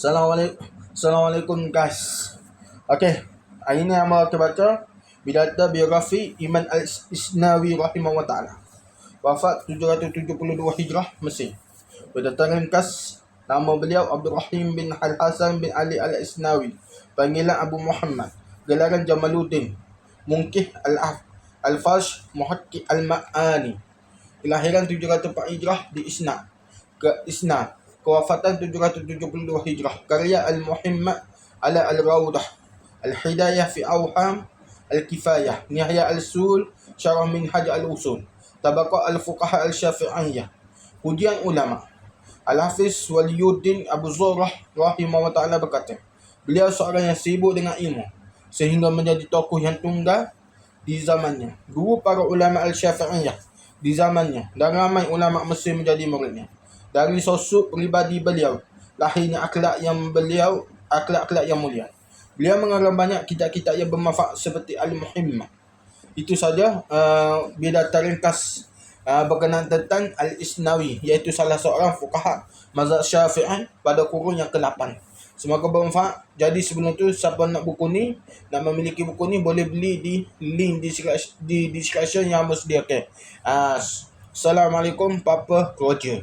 Assalamualaikum. Assalamualaikum guys. Okey, hari ni Amal akan baca bidata biografi Iman Al-Isnawi rahimahullah taala. Wafat 772 Hijrah Mesir. Bidata ringkas nama beliau Abdul Rahim bin Al Hasan bin Ali Al-Isnawi. Panggilan Abu Muhammad. Gelaran Jamaluddin. Mungkih Al-Af Al-Fash Muhaqqi Al-Ma'ani. Kelahiran 704 Hijrah di Isna. Ke Isna. Kewafatan 772 Hijrah. Karya Al-Muhammad ala Al-Rawdah. Al-Hidayah fi Awham Al-Kifayah. Nihya Al-Sul. Syarah Minhaj Al-Usul. Tabaqa Al-Fuqaha Al-Syafi'iyah. Pujian ulama. Al-Hafiz Waliyuddin Abu Zurrah rahimahullah ta'ala berkata, beliau seorang yang sibuk dengan ilmu sehingga menjadi tokoh yang tunggal di zamannya. Guru para ulama Al-Syafi'iyah di zamannya dan ramai ulama Mesir menjadi muridnya. Dari sosok pribadi beliau, lahirnya akhlak yang beliau, akhlak-akhlak yang mulia. Beliau mengarang banyak kitab-kitab yang bermanfaat seperti Al-Muhimmah. Itu saja uh, bidata ringkas uh, berkenaan tentang Al-Isnawi iaitu salah seorang fuqaha mazhab Syafi'i pada kurun yang ke-8. Semoga bermanfaat. Jadi sebelum tu siapa nak buku ni, nak memiliki buku ni boleh beli di link di di description yang Amos sediakan. Uh, Assalamualaikum Papa Roger.